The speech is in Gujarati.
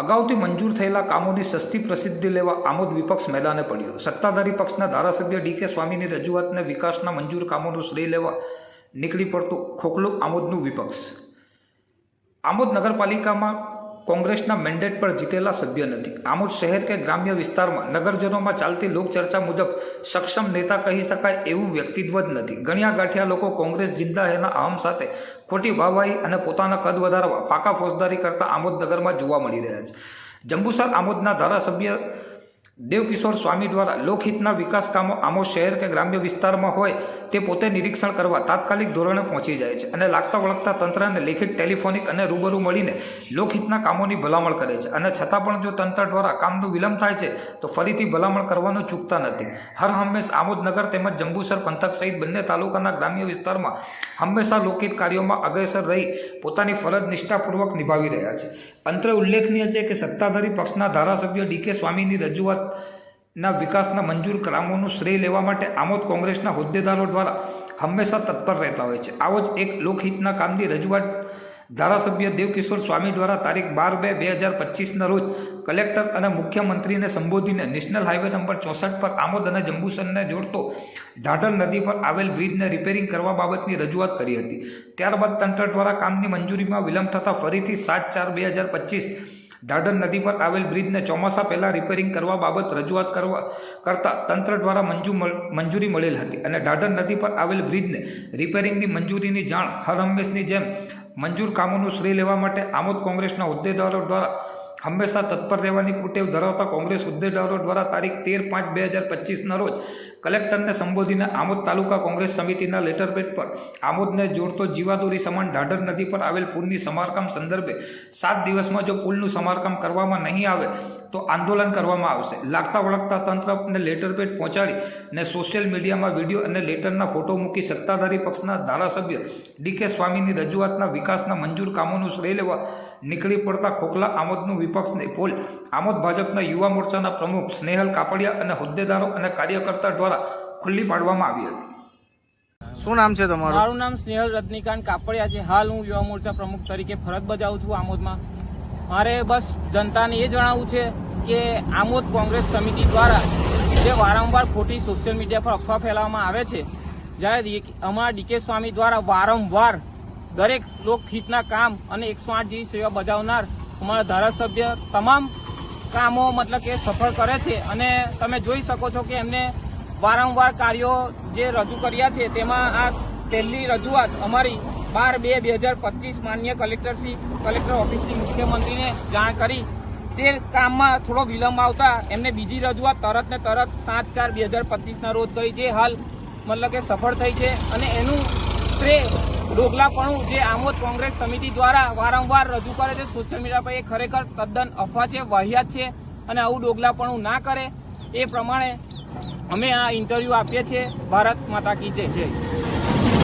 અગાઉથી મંજૂર થયેલા કામોની સસ્તી પ્રસિદ્ધિ લેવા આમોદ વિપક્ષ મેદાને પડ્યો. સત્તાધારી પક્ષના ધારાસભ્ય ડી કે સ્વામીની રજૂઆતને વિકાસના મંજૂર કામોનું શ્રેય લેવા નીકળી પડતું ખોખલું આમોદનું વિપક્ષ. આમોદ નગરપાલિકામાં કોંગ્રેસના મેન્ડેટ પર જીતેલા સભ્ય નથી. આમોદ શહેર કે ગ્રામ્ય વિસ્તારમાં નગરજનોમાં ચાલતી લોકચર્ચા મુજબ સક્ષમ નેતા કહી શકાય એવું વ્યક્તિત્વ જ નથી. ગણ્યા ગાંઠિયા લોકો કોંગ્રેસ જિંદા એના અહમ સાથે ખોટી વાહવાહી અને પોતાના કદ વધારવા પાકા ફોજદારી કરતા આમોદ નગરમાં જોવા મળી રહ્યા છે. જંબુસર આમોદના ધારાસભ્ય દેવકિશોર સ્વામી દ્વારા લોકહિતના વિકાસ કામો આમો શહેર કે ગ્રામ્ય વિસ્તારમાં હોય તે પોતે નિરીક્ષણ કરવા તાત્કાલિક ધોરણે પહોંચી જાય છે અને લાગતા વળગતા તંત્રને લેખિત ટેલિફોનિક અને રૂબરૂ મળીને લોકહિતના કામોની ભલામણ કરે છે અને છતાં પણ જો તંત્ર દ્વારા કામનું વિલંબ થાય છે તો ફરીથી ભલામણ કરવાનું ચૂકતા નથી. હર હંમેશ આમોદનગર તેમજ જંબુસર પંથક સહિત બંને તાલુકાના ગ્રામ્ય વિસ્તારમાં હંમેશા લોકહિત કાર્યોમાં અગ્રેસર રહી પોતાની ફરજ નિષ્ઠાપૂર્વક નિભાવી રહ્યા છે. અંતરે ઉલ્લેખનીય છે કે સત્તાધારી પક્ષના ધારાસભ્ય ડી કે સ્વામીની રજૂઆતના વિકાસના મંજૂર કામોનું શ્રેય લેવા માટે આમોદ કોંગ્રેસના હોદ્દેદારો દ્વારા હંમેશા તત્પર રહેતા હોય છે. આવો જ એક લોકહિતના કામની રજૂઆત ધારાસભ્ય દેવકિશોર સ્વામી દ્વારા તારીખ બાર બે બે હજાર પચીસના રોજ કલેક્ટર અને મુખ્યમંત્રીને સંબોધીને નેશનલ હાઈવે નંબર ચોસઠ પર આમોદ અને જંબુસરને જોડતો ઢાઢર નદી પર આવેલ બ્રિજને રિપેરિંગ કરવા બાબતની રજૂઆત કરી હતી. ત્યારબાદ તંત્ર દ્વારા કામની મંજૂરીમાં વિલંબ થતાં ફરીથી સાત ચાર બે હજાર પચીસ ઢાઢર નદી પર આવેલ બ્રિજને ચોમાસા પહેલાં રિપેરિંગ કરવા બાબત રજૂઆત કરવા કરતાં તંત્ર દ્વારા મંજૂ મંજૂરી મળેલ હતી અને ઢાઢર નદી પર આવેલ બ્રિજને રિપેરિંગની મંજૂરીની જાણ હર હંમેશની જેમ મંજૂર કામોનું શ્રેય લેવા માટે આમોદ કોંગ્રેસના હોદ્દેદારો દ્વારા હંમેશા તત્પર રહેવાની કુટેવ ધરાવતા કોંગ્રેસ હોદ્દેદારો દ્વારા તારીખ તેર પાંચ બે હજાર પચીસના રોજ કલેક્ટરને સંબોધીને આમોદ તાલુકા કોંગ્રેસ સમિતિના લેટરપેડ પર આમોદને જોડતો જીવાદોરી સમાન ઢાઢર નદી પર આવેલ પુલની સમારકામ સંદર્ભે સાત દિવસમાં જો પુલનું સમારકામ કરવામાં નહીં આવે, તો આંદોલન કરવામાં આવશે. લાગતા વળગતા તંત્રને લેટરપેડ પહોંચાડી ને સોશિયલ મીડિયામાં વીડિયો અને લેટરના ફોટો મૂકી સત્તાધારી પક્ષના ધારાસભ્ય ડીકે સ્વામીની રજૂઆતના વિકાસના મંજૂર કામોનું શ્રેય લેવા નીકળી પડતા ખોખલા આમોદનું વિપક્ષને પોલ આમોદ ભાજપના યુવા મોરચાના પ્રમુખ સ્નેહલ કાપડિયા અને હોદ્દેદારો અને કાર્યકર્તા દ્વારા ખુલ્લી પાડવામાં આવી હતી. શું નામ છે તમારું? મારું નામ સ્નેહલ રજનીકાંત કાપડિયા છે. હાલ હું યુવા મોરચા પ્રમુખ તરીકે ફરજ બજાવું છું આમોદમાં. મારે બસ જનતાને એ જણાવવું છે કે આમોદ કોંગ્રેસ સમિતિ દ્વારા જે વારંવાર ખોટી સોશિયલ મીડિયા પર અફવા ફેલાવવામાં આવે છે જ્યારે અમારા ડીકે સ્વામી દ્વારા વારંવાર દરેક લોકહિતના કામ અને એકસો આઠ જેવી સેવા બજાવનાર અમારા ધારાસભ્ય તમામ કામો મતલબ કે સફળ કરે છે. અને તમે જોઈ શકો છો કે એમને વારંવાર કાર્યો જે રજૂ કર્યા છે, તેમાં આ પહેલી રજૂઆત અમારી બાર બે બે હજાર પચીસ માન્ય કલેક્ટરશ્રી કલેક્ટર ઓફિસથી મુખ્યમંત્રીને જાણ કરી. તે કામમાં થોડો વિલંબ આવતા એમને બીજી રજૂઆત તરત ને તરત સાત ચાર બે હજાર પચીસના રોજ કરી જે હાલ મતલબ કે સફળ થઈ છે અને એનું શ્રેય ડોગલાપણું જે આમોદ કોંગ્રેસ સમિતિ દ્વારા વારંવાર રજૂ કરે છે, સોશિયલ મીડિયા પર એ ખરેખર તદ્દન અફવા છે, વાહિયાત છે અને આવું ડોગલાપણું ના કરે. એ પ્રમાણે અમે આ ઇન્ટરવ્યૂ આપીએ છીએ. ભારત માતા કી જય જય.